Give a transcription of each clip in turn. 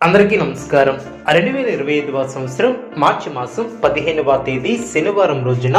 అందరికీ నమస్కారం. రెండు వేల ఇరవై ఐదవ సంవత్సరం మార్చి మాసం పదిహేనవ తేదీ శనివారం రోజున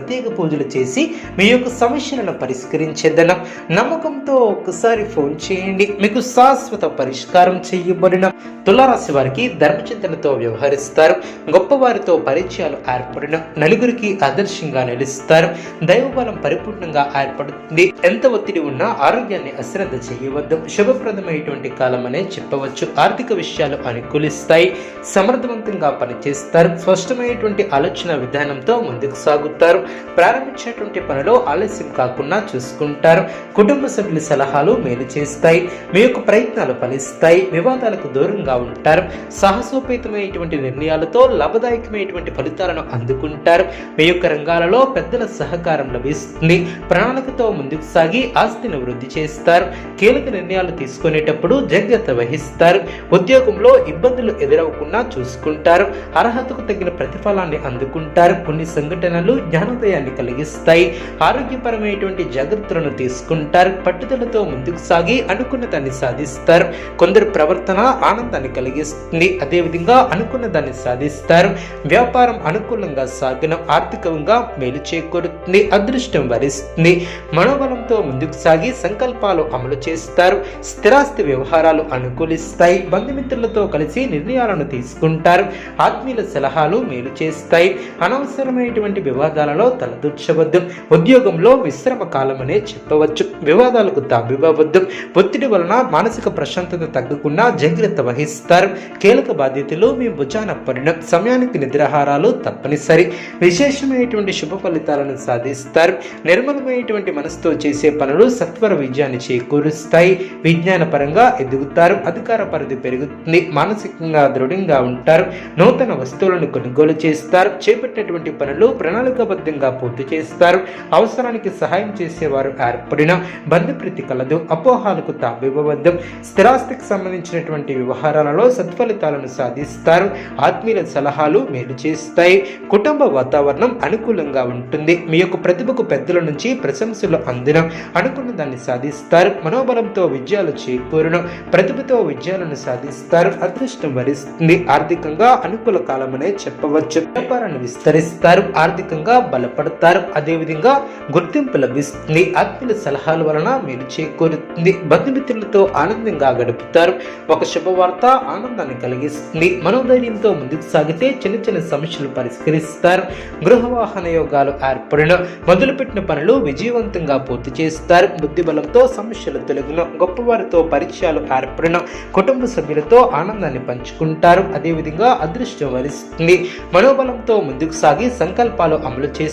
ప్రత్యేక పూజలు చేసి మీ యొక్క సమస్యలను పరిష్కరించేదనం. నమ్మకంతో ఒక్కసారి ఫోన్ చేయండి. మీకు శాశ్వత పరిష్కారం చేయబడిన తులారాశి వారికి ధర్మచింతనతో వ్యవహరిస్తారు. గొప్పవారితో పరిచయాలు ఏర్పడిన నలుగురికి ఆదర్శంగా నిలుస్తారు. దైవబలం పరిపూర్ణంగా ఏర్పడుతుంది. ఎంత ఒత్తిడి ఉన్నా ఆరోగ్యాన్ని అశ్రద్ధ చేయవద్దు. శుభప్రదమైనటువంటి కాలం అనే చెప్పవచ్చు. ఆర్థిక విషయాలు అనుకూలిస్తాయి. సమర్థవంతంగా పనిచేస్తారు. స్పష్టమైనటువంటి ఆలోచన విధానంతో ముందుకు సాగుతారు. ప్రారంభించేటువంటి పనిలో ఆలస్యం కాకుండా చూసుకుంటారు. కుటుంబ సభ్యుల సలహాలు మేలు చేస్తాయి. మీ యొక్క ప్రయత్నాలు ఫలిస్తాయి. వివాదాలకు దూరంగా ఉంటారు. సాహసోపేతమైనటువంటి నిర్ణయాలతో లాభదాయకమైనటువంటి ఫలితాలను అందుకుంటారు. మీ యొక్క రంగాలలో పెద్దల సహకారం లభిస్తుంది. ప్రణాళికతో ముందుకు సాగి ఆస్తిని వృద్ధి చేస్తారు. కీలక నిర్ణయాలు తీసుకునేటప్పుడు జాగ్రత్త వహిస్తారు. ఉద్యోగంలో ఇబ్బందులు ఎదురవకుండా చూసుకుంటారు. అర్హతకు తగిన ప్రతిఫలాన్ని అందుకుంటారు. కొన్ని సంఘటనలు జ్ఞానోదయాన్ని కలిగిస్తాయి. ఆరోగ్యపరమైనటువంటి జాగ్రత్తలను తీసుకుంటారు. పట్టుదలతో ముందుకు సాగి అనుకున్న దాన్ని సాధిస్తారు. కొందరు ప్రవర్తన ఆనందాన్ని కలిగిస్తుంది. అదేవిధంగా అనుకున్న దాన్ని సాధిస్తారు. వ్యాపారం అనుకూలంగా సాగిన ఆర్థికంగా మేలు చేకూరుతుంది. అదృష్టం వరిస్తుంది. మనోబలంతో ముందుకు సాగి సంకల్పాలు అమలు చేస్తారు. స్థిరాస్తి వ్యవహారాలు అనుకూలిస్తాయి. బంధుమిత్రులతో కలిసి నిర్ణయాలను తీసుకుంటారు. ఆత్మీయుల సలహాలు మేలు చేస్తాయి. అనవసరమైనటువంటి వివాదాలలో తలదూర్చవద్దు. ఉద్యోగంలో విశ్రమ కాలమనే చెప్పవచ్చు. వివాదాలకు తాబివ్వవద్దు ఒత్తిడి వలన మానసిక ప్రశాంతత తగ్గకుండా జాగ్రత్త వహిస్తారు. కీలక బాధ్యతలు మీ భుజాన పడిన సమయానికి నిద్రాహారాలు తప్పనిసరి. విశేషమైనటువంటి శుభ ఫలితాలను సాధిస్తారు. నిర్మలమైనటువంటి మనసుతో చేసే పనులు సత్వర విజయాన్ని చేకూరుస్తాయి. విజ్ఞాన పరంగా ఎదుగుతారు. అధికార పరిధి పెరుగుతుంది. మానసికంగా దృఢంగా ఉంటారు. నూతన వస్తువులను కొనుగోలు చేస్తారు. చేపట్టినటువంటి పనులు ప్రణాళికాబద్ధంగా పూర్తి చేస్తారు. అవసరానికి సహాయం చేసేవారు ఏర్పడిన బంధుప్రీతి కలదు అపోహాలకు తాబివ్వవద్దు స్థిరాస్తికి సంబంధించినటువంటి వ్యవహారాలలో సత్ఫలితాలను సాధిస్తారు. ఆత్మీయుల సలహాలు మేలు చేస్తాయి. కుటుంబ వాతావరణం అనుకూలంగా ఉంటుంది. మీ యొక్క ప్రతిభకు పెద్దల నుంచి ప్రశంసలు అందిన అనుకున్న దాన్ని సాధిస్తారు. మనోబలంతో విజయాలు చేకూరిన ప్రతిభతో విజయాలను సాధిస్తారు. అదృష్టం వరిస్తుంది. ఆర్థికంగా అనుకూల కాలమనే చెప్పవచ్చు. వ్యాపారాన్ని విస్తరిస్తారు. ఆర్థికంగా పడతారు. అదేవిధంగా గుర్తింపు లభిస్తుంది. ఆత్మీయ సలహాల వలన మీరు చేకూరుతుంది. బంధుమిత్రులతో ఆనందంగా గడుపుతారు. ఒక శుభవార్త ఆనందాన్ని కలిగిస్తుంది. మనోధైర్యంతో ముందుకు సాగితే చిన్న చిన్న సమస్యలు పరిష్కరిస్తారు. గృహ వాహన యోగాలు ఏర్పడిన. మొదలుపెట్టిన పనులు విజయవంతంగా పూర్తి చేస్తారు. బుద్ధి బలంతో సమస్యలు తొలగిన. గొప్పవారితో పరిచయాలు ఏర్పడిన. కుటుంబ సభ్యులతో ఆనందాన్ని పంచుకుంటారు. అదేవిధంగా అదృష్టం వరిస్తుంది. మనోబలంతో ముందుకు సాగి సంకల్పాలు అమలు చేస్తారు.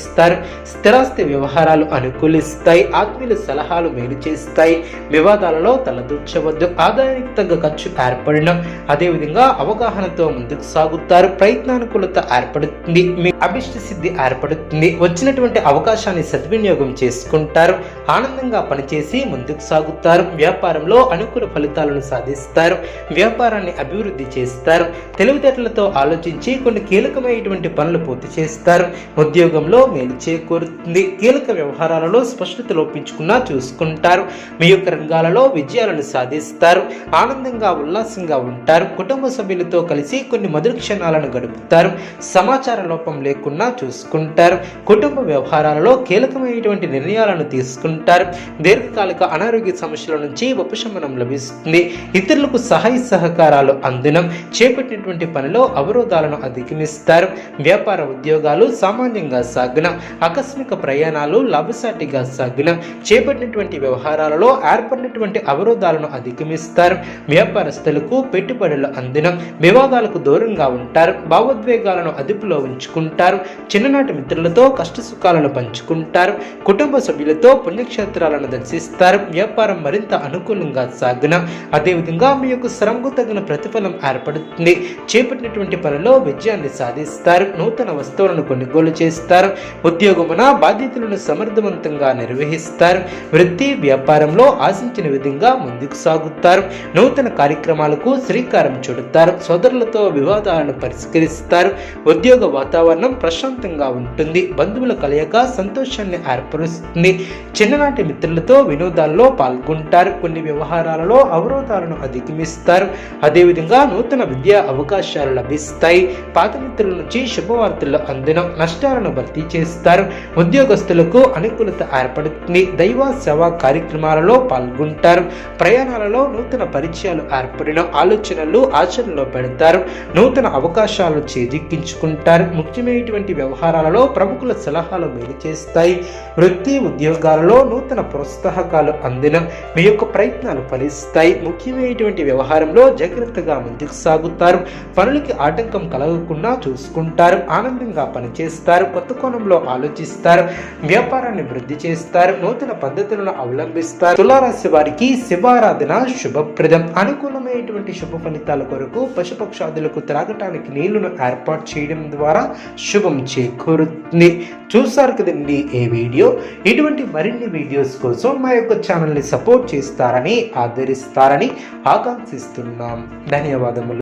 స్థిరాస్తి వ్యవహారాలు అనుకూలిస్తాయి ఆత్మీయుల సలహాలు మేలు చేస్తాయి వివాదాలలో తలదూర్చవద్దు ఆదాయానికి తగ్గ ఖర్చు ఏర్పడిన అదేవిధంగా అవగాహనతో ముందుకు సాగుతారు ప్రయత్నానుకూలత ఏర్పడుతుంది మీ అభిష్ట సిద్ధి ఏర్పడుతుంది వచ్చినటువంటి అవకాశాన్ని సద్వినియోగం చేసుకుంటారు ఆనందంగా పనిచేసి ముందుకు సాగుతారు వ్యాపారంలో అనుకూల ఫలితాలను సాధిస్తారు వ్యాపారాన్ని అభివృద్ధి చేస్తారు తెలివితేటలతో ఆలోచించి కొన్ని కీలకమైనటువంటి పనులు పూర్తి చేస్తారు ఉద్యోగంలో మేలు చేకూరుతుంది కీలక వ్యవహారాలలో స్పష్టత లోపించుకున్నా చూసుకుంటారు. మీ యొక్క రంగాలలో విజయాలను సాధిస్తారు. ఆనందంగా ఉల్లాసంగా ఉంటారు. కుటుంబ సభ్యులతో కలిసి కొన్ని మధుర క్షణాలను గడుపుతారు. సమాచార లోపం లేకుండా చూసుకుంటారు. కుటుంబ వ్యవహారాలలో కీలకమైనటువంటి నిర్ణయాలను తీసుకుంటారు. దీర్ఘకాలిక అనారోగ్య సమస్యల నుంచి ఉపశమనం లభిస్తుంది. ఇతరులకు సహాయ సహకారాలు అందనం. చేపట్టినటువంటి పనిలో అవరోధాలను అధిగమిస్తారు. వ్యాపార ఉద్యోగాలు సామాన్యంగా సాగ సాగిన. ఆకస్మిక ప్రయాణాలు లాభసాటిగా సాగిన. చేపట్టినటువంటి వ్యవహారాలలో ఏర్పడినటువంటి అవరోధాలను అధిగమిస్తారు. వ్యాపారస్తులకు పెట్టుబడులు అందిన. వివాదాలకు దూరంగా ఉంటారు. భావోద్వేగాలను అదుపులో ఉంచుకుంటారు. చిన్ననాటి మిత్రులతో కష్ట సుఖాలను పంచుకుంటారు. కుటుంబ సభ్యులతో పుణ్యక్షేత్రాలను దర్శిస్తారు. వ్యాపారం మరింత అనుకూలంగా సాగిన. అదేవిధంగా మీ యొక్క శ్రమకు తగిన ప్రతిఫలం ఏర్పడుతుంది. చేపట్టినటువంటి పనిలో విజయాన్ని సాధిస్తారు. నూతన వస్తువులను కొనుగోలు చేస్తారు. ఉద్యోగమున బాధ్యతలను సమర్థవంతంగా నిర్వహిస్తారు. వృత్తి వ్యాపారంలో ఆశించిన విధంగా ముందుకు సాగుతారు. నూతన కార్యక్రమాలకు శ్రీకారం చుడతారు. సోదరులతో వివాదాలను పరిష్కరిస్తారు. ఉద్యోగ వాతావరణం ప్రశాంతంగా ఉంటుంది. బంధువుల కలయిక సంతోషాన్ని ఏర్పరుస్తుంది. చిన్ననాటి మిత్రులతో వినోదాల్లో పాల్గొంటారు. కొన్ని వ్యవహారాలలో అవరోధాలను అధిగమిస్తారు. అదేవిధంగా నూతన విద్యా అవకాశాలు లభిస్తాయి. పాత మిత్రుల నుంచి శుభవార్తలు అందిన నష్టాలను భర్తీ చేస్తారు. ఉద్యోగస్తులకు అనుకూలత ఏర్పడుతుంది. దైవ సేవ కార్యక్రమాలలో పాల్గొంటారు. ప్రయాణాలలో నూతన పరిచయాలు ఏర్పడిన ఆలోచనలు ఆచరణలో పెడతారు. నూతన అవకాశాలు చేజిక్కించుకుంటారు. ముఖ్యమైనటువంటి వ్యవహారాలలో ప్రముఖుల సలహాలు మేలు చేస్తాయి. వృత్తి ఉద్యోగాలలో నూతన ప్రోత్సాహకాలు అందిన మీ యొక్క ప్రయత్నాలు ఫలిస్తాయి. ముఖ్యమైనటువంటి వ్యవహారంలో జాగ్రత్తగా ముందుకు సాగుతారు. పనులకి ఆటంకం కలగకుండా చూసుకుంటారు. ఆనందంగా పనిచేస్తారు. కొత్త కోణంలో ఆలోచిస్తారు వ్యాపారాన్ని వృద్ధి చేస్తారు నూతన పద్ధతులను అవలంబిస్తారు. తులారాశి వారికి శివారాధన శుభప్రదం. అనుకూలమైనటువంటి శుభ ఫలితాల కొరకు పశుపక్షాదులకు త్రాగటానికి నీళ్ళను ఏర్పాటు చేయడం ద్వారా శుభం చేకూరుతుంది. చూసారు కదండి ఈ వీడియో? ఇటువంటి మరిన్ని వీడియోస్ కోసం మా యొక్క ఛానల్ని సపోర్ట్ చేస్తారని ఆదరిస్తారని ఆకాంక్షిస్తున్నాం. ధన్యవాదములు.